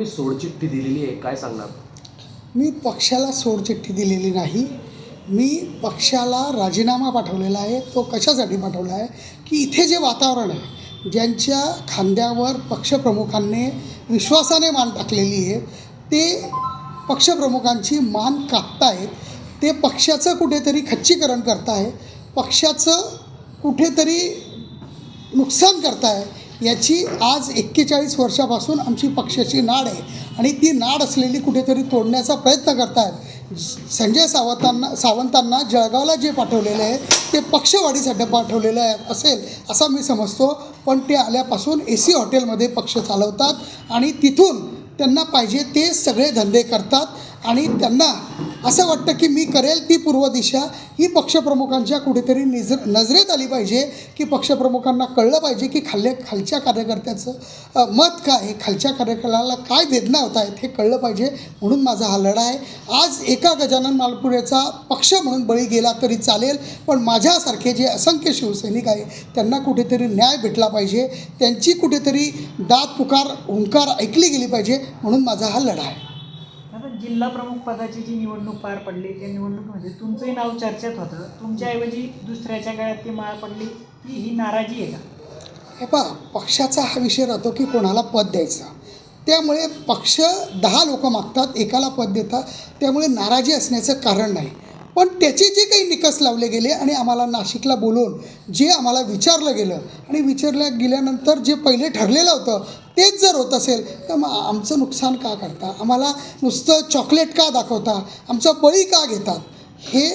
तुम्ही सोडचिठ्ठी दिलेली आहे काय सांगणार? मी पक्षाला सोडचिठ्ठी दिलेली नाही. मी पक्षाला राजीनामा पाठवलेला आहे तो कशासाठी पाठवला आहे? की इथे जे वातावरण आहे ज्यांच्या खांद्यावर पक्षप्रमुखांनी विश्वासाने मान टाकलेली आहे ते पक्षप्रमुखांची मान कापतायत ते पक्षाचं कुठेतरी खच्चीकरण करताय पक्षाचं कुठेतरी नुकसान करताय याची आज एक्केचाळीस वर्षापासून आमची पक्षाची नाड आहे. आणि ती नाड असलेली कुठेतरी तोडण्याचा प्रयत्न करतात संजय सावंतांना सावंतांना जळगावला जे पाठवलेलं आहे ते पक्षवाढीसाठी पाठवलेलं आहे असेल असा मी समजतो. पण ते आल्यापासून ए सी हॉटेलमध्ये पक्ष चालवतात आणि तिथून त्यांना पाहिजे ते सगळे धंदे करतात आणि त्यांना असं वाटतं की मी करेल ती पूर्व दिशा ही पक्षप्रमुखांच्या कुठेतरी निज नजरेत आली पाहिजे की पक्षप्रमुखांना कळलं पाहिजे की खाल्ले खालच्या कार्यकर्त्याचं मत काय आहे खालच्या कार्यकर्त्याला काय वेदना होत आहेत हे कळलं पाहिजे म्हणून माझा हा लढा आहे. आज एका गजानन मालपुरेचा पक्ष म्हणून बळी गेला तरी चालेल पण माझ्यासारखे जे असंख्य शिवसैनिक आहे त्यांना कुठेतरी न्याय भेटला पाहिजे त्यांची कुठेतरी दात पुकार हुंकार ऐकली गेली पाहिजे म्हणून माझा हा लढा आहे. जिल्हा प्रमुख पदाची जी निवडणूक पार पडली त्या निवडणुकीमध्ये तुमचंही नाव चर्चेत होतं. तुमच्याऐवजी दुसऱ्याच्या गळ्यात ती माळ पडली ती ही नाराजी आहे का? हे पहा पक्षाचा हा विषय राहतो की कोणाला पद द्यायचं. त्यामुळे पक्ष दहा लोक मागतात एकाला पद देतात. त्यामुळे नाराजी असण्याचं कारण नाही. पण त्याचे जे काही निकष लावले गेले आणि आम्हाला नाशिकला बोलवून जे आम्हाला विचारलं गेलं आणि विचारलं गेल्यानंतर जे पहिले ठरलेलं होतं तेच जर होत असेल तर मग आमचं नुकसान का करता? आम्हाला नुसतं चॉकलेट का दाखवता? आमचा बळी का घेतात? हे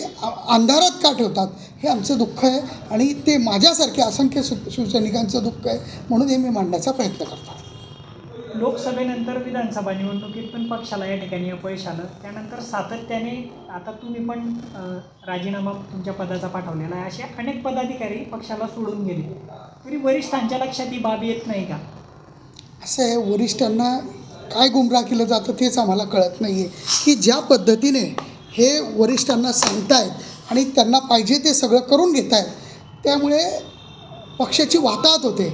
अंधारात का ठेवतात? हे आमचं दुःख आहे आणि ते माझ्यासारख्या असंख्य सु शिवसैनिकांचं दुःख आहे म्हणून हे मी मांडण्याचा प्रयत्न करतो. लोकसभेनंतर विधानसभा निवडणुकीत पण पक्षाला या ठिकाणी अपयश आलं. त्यानंतर सातत्याने आता तुम्ही पण राजीनामा तुमच्या पदाचा पाठवलेला आहे. असे अनेक पदाधिकारी पक्षाला सोडून गेले. तरी वरिष्ठांच्या लक्षात ही बाब येत नाही का? असं आहे वरिष्ठांना काय गुमराह केलं जातं तेच आम्हाला कळत नाही आहे की ज्या पद्धतीने हे वरिष्ठांना सांगतायत आणि त्यांना पाहिजे ते सगळं करून घेत आहेत त्यामुळे पक्षाची वाताहत होते.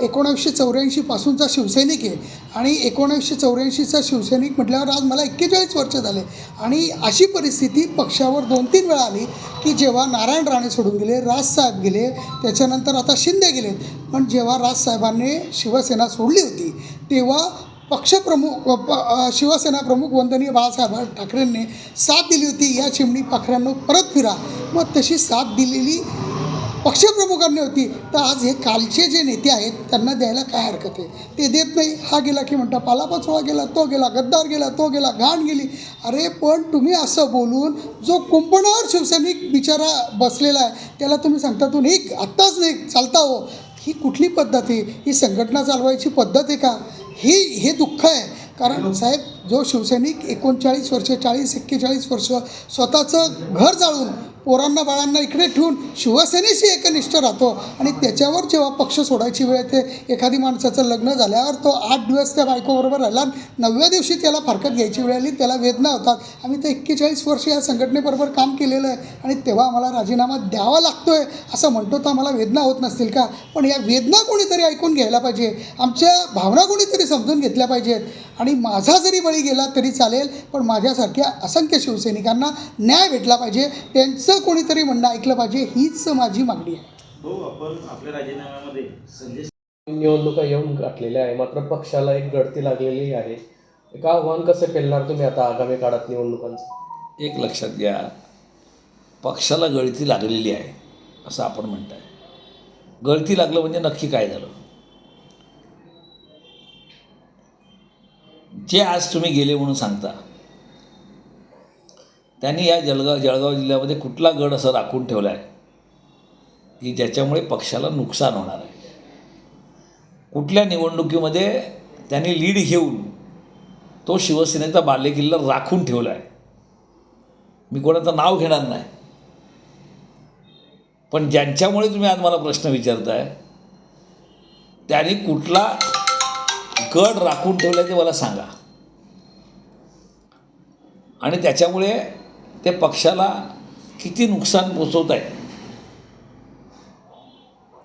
एकोणावीसशे चौऱ्याऐंशीपासूनचा शिवसैनिक आहे. आणि एकोणावीसशे चौऱ्याऐंशीचा शिवसैनिक म्हटल्यावर आज मला एक्केचाळीस वर्ष झाले. आणि अशी परिस्थिती पक्षावर दोन तीन वेळा आली की जेव्हा नारायण राणे सोडून गेले राजसाहेब गेले त्याच्यानंतर आता शिंदे गेले. पण जेव्हा राजसाहेबांनी शिवसेना सोडली होती तेव्हा पक्षप्रमुख शिवसेना प्रमुख वंदनीय बाळासाहेब ठाकरेंनी साथ दिली होती. या चिमणी पाखरांनो परत फिरा. मग तशी साथ दिलेली पक्षप्रमुखांनी होती. तर आज हे कालचे जे नेते आहेत त्यांना द्यायला काय हरकत आहे? ते देत नाही. हा गेला की म्हणता पालापाचोळा गेला तो गेला गद्दार गेला तो गेला घाण गेली. अरे पण तुम्ही असं बोलून जो कुंपणावर शिवसैनिक बिचारा बसलेला आहे त्याला तुम्ही सांगता तू एक आत्ताच नाही चालता हो. ही कुठली पद्धत आहे? ही संघटना चालवायची पद्धत आहे का? ही हे दुःख आहे. कारण साहेब जो शिवसैनिक एकोणचाळीस वर्ष चाळीस एक्केचाळीस वर्ष स्वतःचं घर जाळून पोरांना बाळांना इकडे ठेवून शिवसेनेशी एकनिष्ठ राहतो. आणि त्याच्यावर जेव्हा पक्ष सोडायची वेळ येते एखादी माणसाचं लग्न झाल्यावर तो आठ दिवस त्या बायकोबरोबर राहिला नवव्या दिवशी त्याला फारकत घ्यायची वेळ आली त्याला वेदना होतात. आम्ही तर एक्केचाळीस वर्ष या संघटनेबरोबर काम केलेलं आहे आणि तेव्हा आम्हाला राजीनामा द्यावा लागतो आहे असं म्हणतो तर आम्हाला वेदना होत नसतील का? पण या वेदना कोणीतरी ऐकून घ्यायला पाहिजे. आमच्या भावना कोणीतरी समजून घेतल्या पाहिजेत. आणि माझा जरी बळी गेला तरी चालेल पण माझ्यासारख्या असंख्य शिवसैनिकांना न्याय भेटला पाहिजे. त्यांचं कोणीतरी म्हणणं ऐकलं पाहिजे हीच माझी मागणी आहे. संजय निवडणुका येऊन गाठलेल्या आहे मात्र पक्षाला एक गळती लागलेली आहे. एक आव्हान कसं पेलणार तुम्ही आता आगामी काळात निवडणुकांचं? एक लक्षात घ्या पक्षाला गळती लागलेली आहे असं आपण म्हणताय. गळती लागलं म्हणजे नक्की काय झालं? जे आज तुम्ही गेले म्हणून सांगता त्यांनी या जळगाव जळगाव जिल्ह्यामध्ये कुठला गड असं राखून ठेवला आहे की ज्याच्यामुळे पक्षाला नुकसान होणार आहे. कुठल्या निवडणुकीमध्ये त्यांनी लीड घेऊन तो शिवसेनेचा बालेकिल्ला राखून ठेवला आहे मी कोणाचं नाव घेणार नाही. पण ज्यांच्यामुळे तुम्ही आज मला प्रश्न विचारताय त्यांनी कुठला गड राखून ठेवला ते मला सांगा. आणि त्याच्यामुळे ते पक्षाला किती नुकसान पोचवत आहे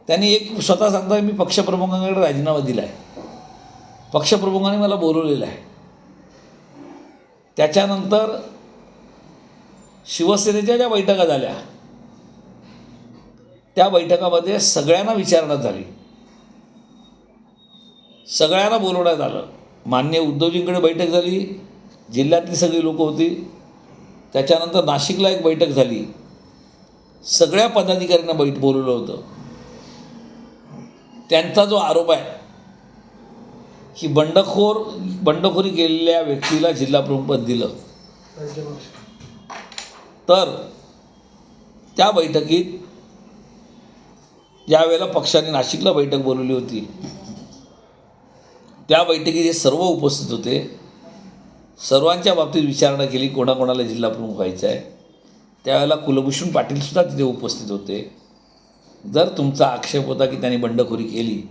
त्यांनी एक स्वतः सांगता मी पक्षप्रमुखांकडे राजीनामा दिला आहे पक्षप्रमुखांनी मला बोलवलेलं आहे. त्याच्यानंतर शिवसेनेच्या ज्या बैठका झाल्या त्या बैठकामध्ये सगळ्यांना विचारणा झाली सगळ्यांना बोलवण्यात आलं. मान्य उद्धवजींकडे बैठक झाली. जिल्ह्यातली सगळी लोकं होती. त्याच्यानंतर नाशिकला एक बैठक झाली. सगळ्या पदाधिकाऱ्यांना बैठ बोलवलं होतं. त्यांचा जो आरोप आहे की बंडखोर बंडखोरी केलेल्या व्यक्तीला जिल्हा प्रमुखपद दिलं. तर त्या बैठकीत ज्यावेळेला पक्षाने नाशिकला बैठक बोलवली होती त्या बैठकीत हे सर्व उपस्थित होते. सर्वांच्या बाबतीत विचारणा केली. कोणाकोणाला जिल्हा प्रमुख व्हायचं आहे त्यावेळेला कुलभूषण पाटीलसुद्धा तिथे उपस्थित होते. जर तुमचा आक्षेप होता की त्यांनी बंडखोरी केली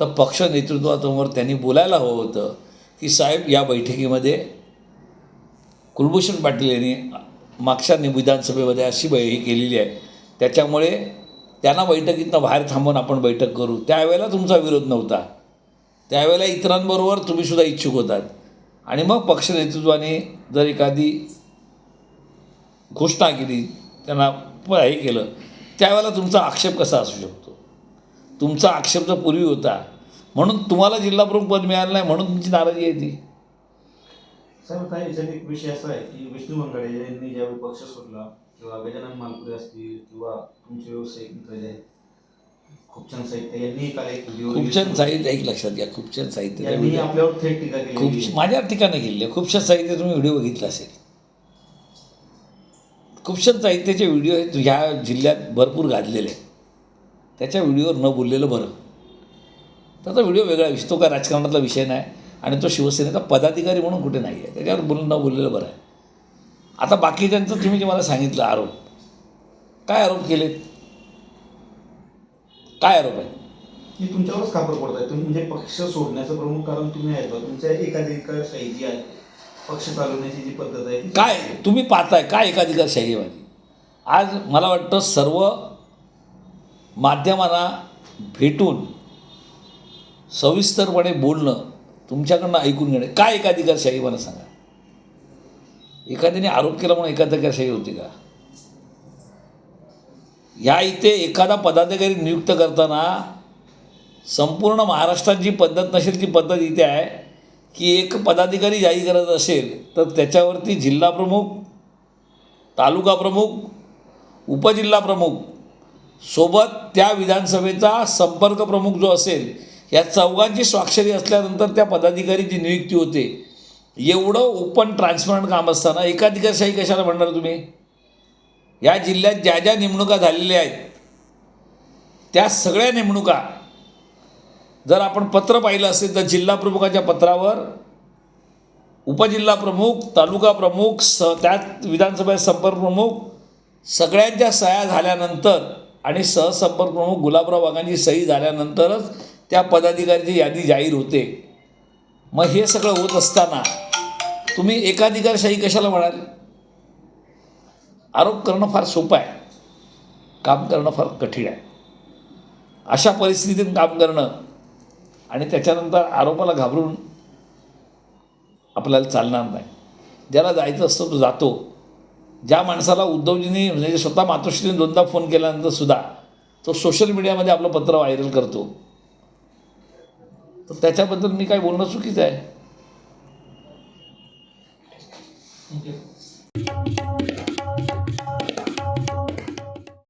तर पक्ष नेतृत्वासमोर त्यांनी बोलायला हवं होतं की साहेब या बैठकीमध्ये कुलभूषण पाटील यांनी मागच्या विधानसभेमध्ये अशी बै ही केलेली आहे. त्याच्यामुळे त्यांना बैठकीतनं बाहेर थांबून आपण बैठक करू. त्यावेळेला तुमचा विरोध नव्हता. त्यावेळेला इतरांबरोबर तुम्हीसुद्धा इच्छुक होतात. आणि मग पक्ष नेतृत्वाने जर एखादी घोषणा केली त्यांना प- हे केलं त्यावेळेला तुमचा आक्षेप कसा असू शकतो? तुमचा आक्षेप जर पूर्वी होता म्हणून तुम्हाला जिल्हाप्रमुख पद मिळालं नाही म्हणून तुमची नाराजी आहे ती. साहेब आता याच्यात एक विषय असा आहे की विष्णू मंगळे यांनी ज्यावेळी पक्ष सोडला किंवा गजानन मालपुरे असतील किंवा तुमचे व्यावसायिक मित्र जे आहेत खूपचंद साहित्य. यांनी काल एक व्हिडिओ खूपचंद साहित्य एक लक्षात घ्या खूपचंद साहित्य. यांनी आपल्यावर थेट टीका केली खूप माझ्या ठिकाणी आहे. खूपशा साहित्य तुम्ही व्हिडिओ बघितला असेल. खूपशा साहित्याचे व्हिडिओ हे ह्या जिल्ह्यात भरपूर गाजलेले आहेत. त्याच्या व्हिडिओवर न बोललेलं बरं. त्याचा व्हिडिओ वेगळा विषय तो काय राजकारणातला विषय नाही. आणि तो शिवसेनेचा पदाधिकारी म्हणून कुठे नाही आहे. त्याच्यावर बोल न बोललेलं बरं आहे. आता बाकीच्यांचं तुम्ही जे मला सांगितलं आरोप. काय आरोप केलेत? काय आरोप आहे की तुमच्यावरच पडत आहे तुम्ही म्हणजे पक्ष सोडण्याचं प्रमुख कारण तुम्ही आहेत. बा. तुमच्या एकाधिकारशाही जी आहे पक्ष चालवण्याची जी पद्धत आहे काय? तुम्ही पाहताय काय एकाधिकारशाही आहे माझी आज मला वाटतं सर्व माध्यमांना भेटून सविस्तरपणे बोलणं तुमच्याकडनं ऐकून घेणे. काय एकाधिकारशाही मला सांगा? एखाद्याने आरोप केला म्हणून एकाधिकारशाही होती का? ह्या इथे एखादा पदाधिकारी नियुक्त करताना संपूर्ण महाराष्ट्रात जी पद्धत नसेल ती पद्धत इथे आहे की एक पदाधिकारी जाहीर करत असेल तर त्याच्यावरती जिल्हा प्रमुख तालुका प्रमुख उपजिल्हा प्रमुख सोबत त्या विधानसभेचा संपर्क प्रमुख जो असेल या चौघांची स्वाक्षरी असल्यानंतर त्या पदाधिकारीची नियुक्ती होते एवढं ओपन ट्रान्सपरंट काम असताना एकाधिकारशाही कशाला म्हणणार तुम्ही? या जिल्ह्यात ज्या ज्या नेमणुका झालेल्या आहेत त्या सगळ्या नेमणुका जर आपण पत्र पाहिलं असेल तर जिल्हा प्रमुखाच्या पत्रावर उपजिल्हा प्रमुख तालुका प्रमुख स त्यात विधानसभा संपर्क प्रमुख सगळ्यांच्या सह्या झाल्यानंतर आणि सहसंपर्क प्रमुख गुलाबराव वाघांची सही झाल्यानंतरच त्या पदाधिकाऱ्याची यादी जाहीर होते. मग हे सगळं होत असताना तुम्ही एकाधिकारशाही कशाला म्हणाल? आरोप करणं फार सोपं आहे. काम करणं फार कठीण आहे. अशा परिस्थितीत काम करणं आणि त्याच्यानंतर आरोपाला घाबरून आपल्याला चालणार नाही. ज्याला जायचं असतं तो जातो. ज्या माणसाला उद्धवजींनी म्हणजे स्वतः मातोश्रीने दोनदा फोन केल्यानंतर सुद्धा तो सोशल मीडियामध्ये आपलं पत्र व्हायरल करतो. तर त्याच्याबद्दल मी काय बोलणं चुकीचं आहे?